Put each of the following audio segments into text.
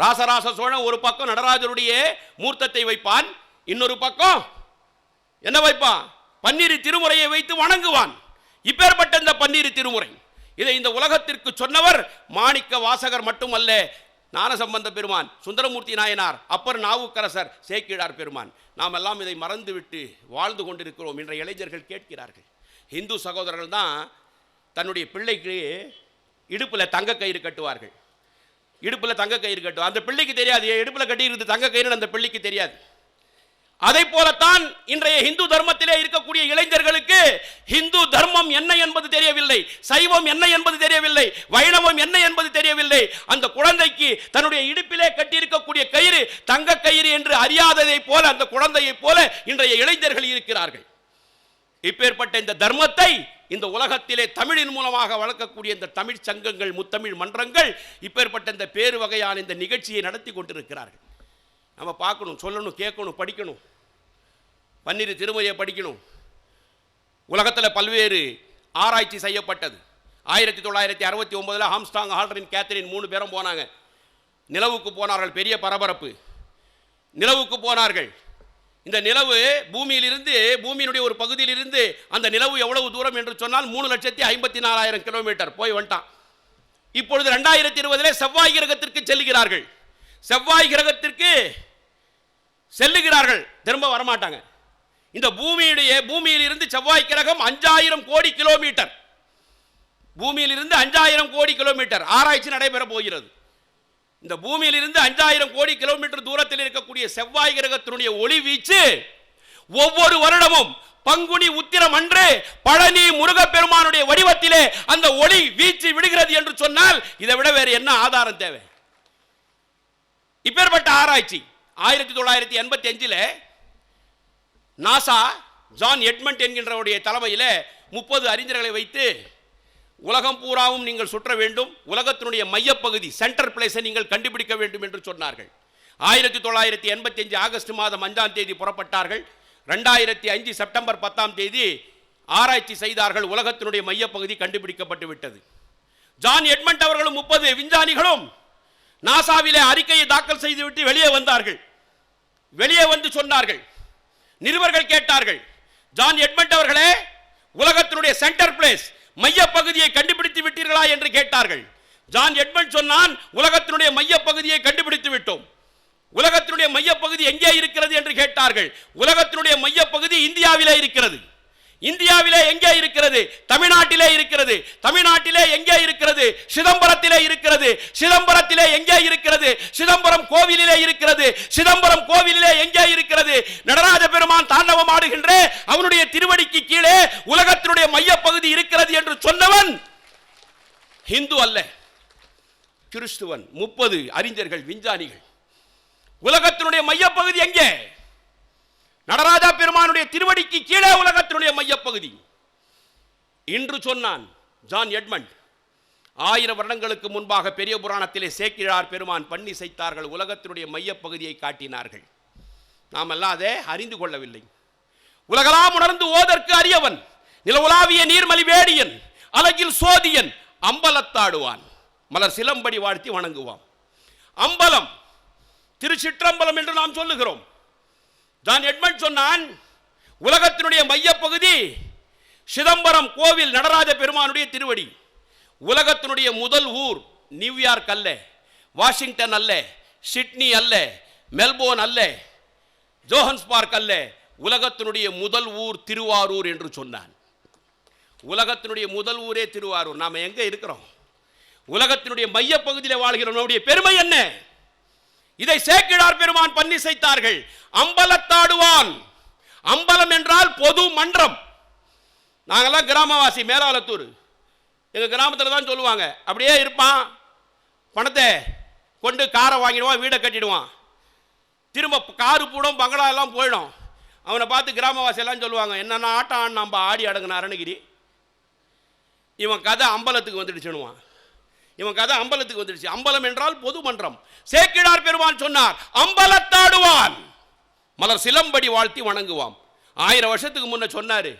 ராசராச சோழன் ஒரு பக்கம் நடராஜருடைய மூர்த்தத்தை வைப்பான் இன்னொரு பக்கம் என்ன வைப்பான்? பன்னீர் திருமுறையை வைத்து வணங்குவான். இப்பேற்பட்ட இந்த பன்னீர் திருமுறை. இதை இந்த உலகத்திற்கு சொன்னவர் மாணிக்க வாசகர் மட்டுமல்ல ஞானசம்பந்த பெருமான் சுந்தரமூர்த்தி நாயனார் அப்பர் நாவுக்கரசர் சேக்கிழார் பெருமான். நாம் எல்லாம் இதை மறந்துவிட்டு வாழ்ந்து கொண்டிருக்கிறோம் என்ற இளைஞர்கள் கேட்கிறார்கள். இந்து சகோதரர்கள் தான் தன்னுடைய பிள்ளைக்கு இடுப்பில் தங்க கயிறு கட்டுவார்கள். இடுப்பில் தங்க கயிறு கட்டும். அந்த பிள்ளைக்கு தெரியாது. என் இடுப்பில் கட்டியிருந்து தங்க கயிறு அந்த பிள்ளைக்கு தெரியாது. அதை போலத்தான் இன்றைய இந்து தர்மத்திலே இருக்கக்கூடிய இளைஞர்களுக்கு இந்து தர்மம் என்ன என்பது தெரியவில்லை. சைவம் என்ன என்பது தெரியவில்லை. வைணவம் என்ன என்பது தெரியவில்லை. அந்த குழந்தைக்கு தன்னுடைய இடுப்பிலே கட்டியிருக்கக்கூடிய கயிறு தங்க கயிறு என்று அறியாததைப் போல அந்த குழந்தையைப் போல இன்றைய இளைஞர்கள் இருக்கிறார்கள். இப்பேற்பட்ட இந்த தர்மத்தை இந்த உலகத்திலே தமிழின் மூலமாக வளர்க்கக்கூடிய இந்த தமிழ் சங்கங்கள் முத்தமிழ் மன்றங்கள் இப்பேற்பட்ட இந்த பேரு வகையான இந்த நிகழ்ச்சியை நடத்தி கொண்டிருக்கிறார்கள். நம்ம பார்க்கணும் சொல்லணும் கேட்கணும் படிக்கணும். பன்னிரு திருமையை படிக்கணும். உலகத்தில் பல்வேறு ஆராய்ச்சி செய்யப்பட்டது. ஆயிரத்தி தொள்ளாயிரத்தி அறுபத்தி ஒம்பதில் ஹாம்ஸ்டாங் ஹால்டரின் கேத்தரின் மூணு பேரும் போனாங்க. நிலவுக்கு போனார்கள் பெரிய பரபரப்பு. நிலவுக்கு போனார்கள். இந்த நிலவு பூமியிலிருந்து பூமியினுடைய ஒரு பகுதியிலிருந்து அந்த நிலவு எவ்வளவு தூரம் என்று சொன்னால் மூணு லட்சத்தி ஐம்பத்தி நாலாயிரம் கிலோமீட்டர். போய் வந்துட்டான். இப்பொழுது ரெண்டாயிரத்தி இருபதிலே செவ்வாய் கிரகத்திற்கு செல்லுகிறார்கள். செவ்வாய் கிரகத்திற்கு செல்லுகிறார்கள். திரும்ப வரமாட்டாங்க. இந்த பூமியுடைய பூமியிலிருந்து செவ்வாய் கிரகம் அஞ்சாயிரம் கோடி கிலோமீட்டர். பூமியிலிருந்து அஞ்சாயிரம் கோடி கிலோமீட்டர். ஆராய்ச்சி நடைபெற போகிறது. இந்த பூமியிலிருந்து அஞ்சாயிரம் கோடி கிலோமீட்டர் தூரத்தில் இருக்கக்கூடிய செவ்வாய் கிரகத்தினுடைய ஒளி வீச்சு ஒவ்வொரு வருடமும் பங்குனி உத்திரம் அன்று பழனி முருகப்பெருமானுடைய வடிவத்திலே அந்த ஒளி வீச்சு விடுகிறது என்று சொன்னால் இதை விட வேறு என்ன ஆதாரம் தேவை? இப்பேற்பட்ட ஆராய்ச்சி ஆயிரத்தி தொள்ளாயிரத்தி எண்பத்தி அஞ்சில் நாசா ஜான் எட்மண்ட் என்கின்றவருடைய தலைமையில் முப்பது அறிஞர்களை வைத்து உலகம் பூராவும் நீங்கள் சுற்ற வேண்டும். உலகத்தினுடைய மையப்பகுதி சென்டர் பிளேஸை நீங்கள் கண்டுபிடிக்க வேண்டும் என்று சொன்னார்கள். ஆயிரத்தி தொள்ளாயிரத்தி எண்பத்தி அஞ்சு ஆகஸ்ட் மாதம் அஞ்சாம் தேதி புறப்பட்டார்கள். ரெண்டாயிரத்தி அஞ்சு செப்டம்பர் பத்தாம் தேதி ஆராய்ச்சி செய்தார்கள். உலகத்தினுடைய மையப்பகுதி கண்டுபிடிக்கப்பட்டு விட்டது. ஜான் எட்மண்ட் அவர்களும் முப்பது விஞ்ஞானிகளும் நாசாவிலே அறிக்கையை தாக்கல் செய்துவிட்டு வெளியே வந்தார்கள். வெளியே வந்து சொன்னார்கள். நிருபர்கள் கேட்டார்கள் ஜான் எட்மண்ட் அவர்களே உலகத்தினுடைய சென்டர் பிளேஸ் மையப்பகுதியை கண்டுபிடித்து விட்டீர்களா என்று கேட்டார்கள். ஜான் எட்மண்ட் சொன்னான் உலகத்தினுடைய மையப்பகுதியை கண்டுபிடித்து விட்டோம். உலகத்தினுடைய மையப்பகுதி எங்கே இருக்கிறது என்று கேட்டார்கள். உலகத்தினுடைய மையப்பகுதி இந்தியாவிலே இருக்கிறது. இந்தியாவிலே எங்கே இருக்கிறது? தமிழ்நாட்டிலே இருக்கிறது. தமிழ்நாட்டிலே எங்கே இருக்கிறது? சிதம்பரத்திலே இருக்கிறது. சிதம்பரத்திலே எங்கே இருக்கிறது? சிதம்பரம் கோவிலிலே இருக்கிறது. சிதம்பரம் கோவிலிலே எங்கே இருக்கிறது? நடராஜ பெருமான் தாண்டவம் ஆடுகின்ற அவனுடைய திருவடிக்கு கீழே உலகத்தினுடைய மையப்பகுதி இருக்கிறது என்று சொன்னவன் ஹிந்து அல்ல. கிறிஸ்துவன். முப்பது அறிஞர்கள் விஞ்ஞானிகள். உலகத்தினுடைய மையப்பகுதி எங்கே? நடராஜா பெருமானுடைய திருவடிக்கு கீழே உலகத்தினுடைய மையப்பகுதி. இன்று சொன்னான் ஜான் எட்மண்ட் ஆயிரம் வருடங்களுக்கு முன்பாக பெரிய புராணத்திலே சேக்கிழார் பெருமான் பண்ணி செய்தார்கள் உலகத்தினுடைய மையப்பகுதியை காட்டினார்கள். நாம் எல்லாம் அதை அறிந்து கொள்ளவில்லை. உலகலாம் உணர்ந்து ஓதற்கு அறியவன் நிலவுலாவிய நீர்மலி வேடியன் அலகில் சோதியன் அம்பலத்தாடுவான். மலர் சிலம்படி வாழ்த்தி வணங்குவான். அம்பலம் திருச்சிற்றம்பலம் என்று நாம் சொல்லுகிறோம். ஜான் எட்மண்ட் சொன்னான் உலகத்தினுடைய மையப்பகுதி சிதம்பரம் கோவில் நடராஜ பெருமானுடைய திருவடி. உலகத்தினுடைய முதல் ஊர் நியூயார்க் அல்ல வாஷிங்டன் அல்ல சிட்னி அல்ல மெல்போர்ன் அல்ல ஜோஹன்ஸ்பார்க் அல்ல உலகத்தினுடைய முதல் ஊர் திருவாரூர் என்று சொன்னான். உலகத்தினுடைய முதல் ஊரே திருவாரூர். நாம் எங்கே இருக்கிறோம்? உலகத்தினுடைய மையப்பகுதியில் வாழ்கிறோம். நம்முடைய பெருமை என்ன? இதை சேக்கிழார் பெருமான் பண்ணி அம்பலத்தாடுவான். அம்பலம் என்றால் பொது மன்றம். நாங்கள்லாம் கிராமவாசி மேலாளத்தூர் எங்கள் கிராமத்தில் தான் சொல்லுவாங்க. அப்படியே இருப்பான். பணத்தை கொண்டு காரை வாங்கிடுவான் வீடை கட்டிடுவான். திரும்ப காரு பூடும் பங்களா எல்லாம் போயிடும். அவனை பார்த்து கிராமவாசி எல்லாம் சொல்லுவாங்க என்னென்ன ஆட்டம் நம்ம ஆடி அடங்கின அருணகிரி இவன் கதை அம்பலத்துக்கு வந்துடுச்சுனுவான் இவன் கதை அம்பலத்துக்கு வந்துடுச்சு. அம்பலம் என்றால் பொது மன்றம். சேக்கிழார் பெருமான் சொன்னார் அம்பலத்தாடுவான் மலர் சிலம்படி வாழ்த்தி வணங்குவான் ஆயிரம் வருஷத்துக்கு முன்ன சொன்னார்.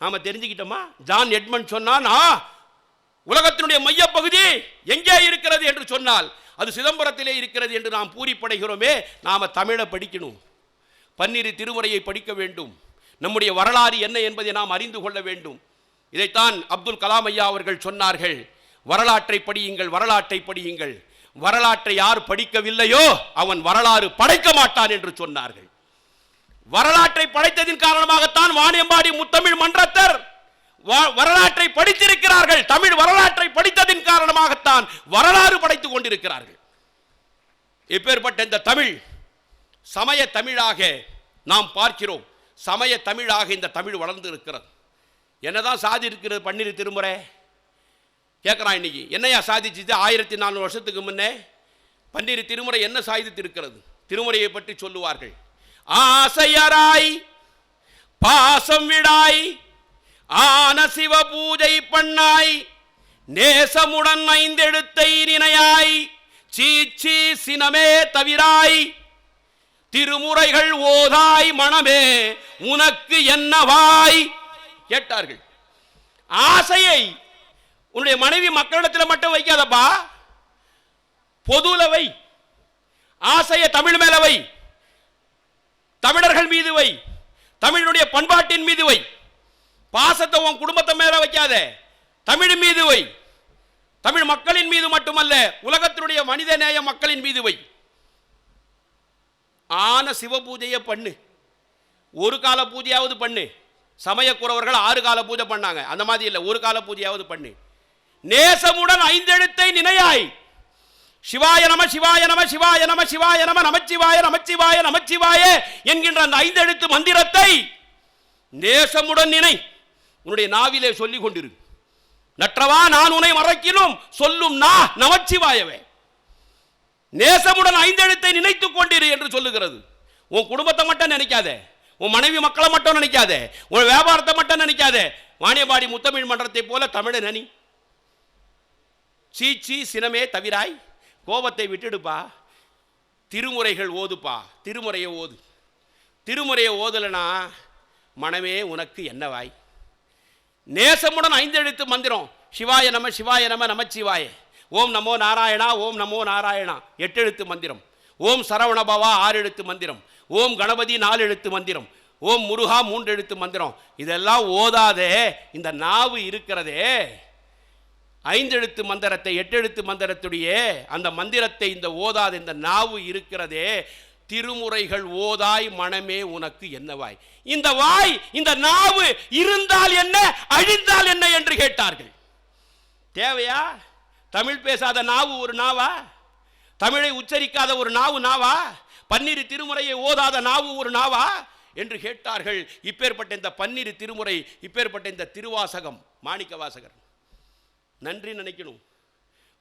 நாம் தெரிஞ்சுக்கிட்டோமா? ஜான் எட்மண்ட் சொன்னான் ஆ உலகத்தினுடைய மையப்பகுதி எங்கே இருக்கிறது? என்று சொன்னால் அது சிதம்பரத்திலே இருக்கிறது என்று நாம் பூரிப்படைகிறோமே நாம் தமிழை படிக்கணும். பன்னிரு திருமுறையை படிக்க வேண்டும். நம்முடைய வரலாறு என்ன என்பதை நாம் அறிந்து கொள்ள வேண்டும். இதைத்தான் அப்துல் கலாம் ஐயா அவர்கள் சொன்னார்கள். வரலாற்றை படியுங்கள் வரலாற்றை படியுங்கள். வரலாற்றை யார் படிக்கவில்லையோ அவன் வரலாறு படைக்க மாட்டான் என்று சொன்னார்கள். வரலாற்றை படைத்ததின் காரணமாகத்தான் வாணியம்பாடி முத்தமிழ் மன்றத்தர் வ- வரலாற்றை படித்திருக்கிறார்கள். தமிழ் வரலாற்றை படித்ததின் காரணமாகத்தான் வரலாறு படைத்துக் கொண்டிருக்கிறார்கள். இப்பேற்பட்ட இந்த தமிழ் சமய தமிழாக நாம் பார்க்கிறோம். சமய தமிழாக இந்த தமிழ் வளர்ந்து இருக்கிறது என்னதான் சாதி இருக்கிறது பன்னிரு திருமுறை. கேட்குறான் இன்னைக்கு. என்னையா சாதிச்சுது? ஆயிரத்தி நானூறு வருஷத்துக்கு முன்னே பன்னிரு திருமுறை என்ன சாதித்திருக்கிறது? திருமுறையை பற்றி சொல்லுவார்கள். ஆசையராய் பாசம் விடாய் ஆன சிவ பூஜை பண்ணாய் நேசமுடன் ஐந்தெழுத்தை நினையாய் சீச்சி சினமே தவிராய் திருமுறைகள் ஓதாய் மனமே உனக்கு என்னவாய்? கேட்டார்கள். ஆசையை உன்னுடைய மனைவி மக்களிடத்தில் மட்டும் வைக்காதப்பா. பொதுல வை. ஆசையை தமிழ் மேல வை. தமிழர்கள் மீது வை. தமிழுடைய பண்பாட்டின் மீது வை. பாசத்தை உன் குடும்பத்தை மேல வைக்காத. தமிழ் மீது வை. தமிழ் மக்களின் மீது மட்டுமல்ல உலகத்தினுடைய மனித நேய மக்களின் மீது வை. ஆன சிவ பூஜையை பண்ணு. ஒரு கால பூஜையாவது பண்ணு. சமயக்குறவர்கள் ஆறு கால பூஜை பண்ணாங்க. அந்த மாதிரி இல்லை ஒரு கால பூஜையாவது பண்ணு. நேசமுடன் ஐந்தெழுத்தை நினையாய். சிவாய நம சிவாய நம சிவாய நம சிவாய நம நமச்சிவாய நமச்சிவாய நமச்சிவாய என்கின்ற அந்த ஐந்தெழுத்து மந்திரத்தை நேசமுடன் நினை. உன்னுடைய நாவிலே சொல்லிக் கொண்டிரு. நற்றவா நான் உன்னை மறைக்கிலும் சொல்லும் நா நமச்சிவாயவே. நேசமுடன் ஐந்தெழுத்தை நினைத்துக் கொண்டிரு என்று சொல்லுகிறது. உன் குடும்பத்தை மட்டும் நினைக்காதே. உன் மனைவி மக்களை மட்டும் நினைக்காதே. உன் வியாபாரத்தை மட்டும் நினைக்காதே. வாணியபாடி முத்தமிழ் மன்றத்தை போல தமிழை நனி சீச்சி சினமே தவிராய் கோபத்தை விட்டுடுப்பா. திருமுறைகள் ஓதுப்பா. திருமுறையை ஓது. திருமுறையை ஓதலைனா மனமே உனக்கு என்னவாய்? நேசமுடன் ஐந்தெழுத்து மந்திரம். சிவாய நம சிவாய நம நமச்சிவாய. ஓம் நமோ நாராயணா ஓம் நமோ நாராயணா. எட்டெழுத்து மந்திரம். ஓம் சரவணபவா ஆறு எழுத்து மந்திரம். ஓம் கணபதி நாலு எழுத்து மந்திரம். ஓம் முருகா மூன்று எழுத்து மந்திரம். இதெல்லாம் ஓதாதே. இந்த நாவு இருக்கிறதே. ஐந்தெழுத்து மந்திரத்தை எட்டெழுத்து மந்திரத்துடைய அந்த மந்திரத்தை இந்த ஓதாத இந்த நாவு இருக்கிறதே திருமுறைகள் ஓதாய் மனமே உனக்கு என்னவாய்? இந்த வாய் இந்த நாவு இருந்தால் என்ன அழிந்தால் என்ன என்று கேட்டார்கள். தேவையா? தமிழ் பேசாத நாவு ஒரு நாவா? தமிழை உச்சரிக்காத ஒரு நாவு நாவா? பன்னிரு திருமுறையை ஓதாத நாவு ஒரு நாவா? என்று கேட்டார்கள். இப்பேற்பட்ட இந்த பன்னிரு திருமுறை இப்பேற்பட்ட இந்த திருவாசகம் மாணிக்க வாசகர் நன்றி நினைக்கணும்.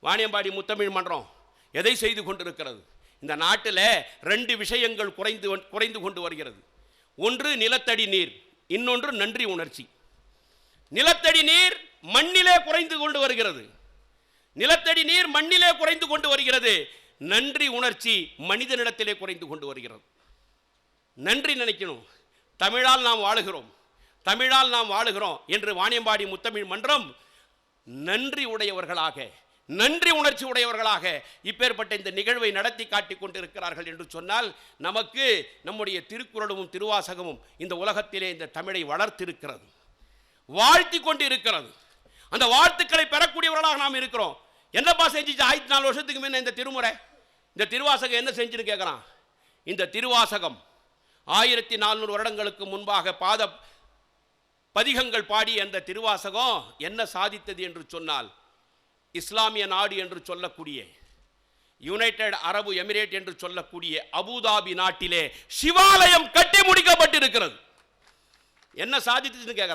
வாணியம்பாடி முத்தமிழ் மன்றம் எதை செய்து கொண்டிருக்கிறது? இந்த நாட்டில் ரெண்டு விஷயங்கள் குறைந்து குறைந்து கொண்டு வருகிறது. ஒன்று நிலத்தடி நீர் இன்னொன்று நன்றி உணர்ச்சி. நிலத்தடி நீர் மண்ணிலே குறைந்து கொண்டு வருகிறது. நிலத்தடி நீர் மண்ணிலே குறைந்து கொண்டு வருகிறது. நன்றி உணர்ச்சி மனிதனிடத்திலே குறைந்து கொண்டு வருகிறது. நன்றி நினைக்கணும். தமிழால் நாம் வாழுகிறோம். தமிழால் நாம் வாழுகிறோம் என்று வாணியம்பாடி முத்தமிழ் மன்றம் நன்றி உடையவர்களாக நன்றி உணர்ச்சி உடையவர்களாக இப்பேற்பட்ட இந்த நிகழ்வை நடத்தி காட்டிக் கொண்டிருக்கிறார்கள் என்று சொன்னால் நமக்கு நம்முடைய திருக்குறளும் திருவாசகமும் இந்த உலகத்திலே இந்த தமிழை வளர்த்திருக்கிறது. வாழ்த்தி கொண்டு இருக்கிறது அந்த வாழ்த்துக்களை பெறக்கூடியவர்களாக நாம் இருக்கிறோம். என்னப்பா செஞ்சிச்சு? ஆயிரத்தி நாலு வருஷத்துக்கு முன்ன இந்த திருமுறை? இந்த திருவாசகம் என்ன செஞ்சுன்னு கேட்குறான் இந்த திருவாசகம் ஆயிரத்தி நானூறு வருடங்களுக்கு முன்பாக பாத பதிகங்கள் பாடிய அந்த திருவாசகம் என்ன சாதித்தது என்று சொன்னால் இஸ்லாமிய நாடு என்று சொல்லக்கூடிய யுனைடெட் அரபு எமிரேட் என்று சொல்லக்கூடிய அபுதாபி நாட்டிலே சிவாலயம் கட்டி முடிக்கப்பட்டிருக்கிறது. என்ன சாதித்ததுன்னு கேட்குறான்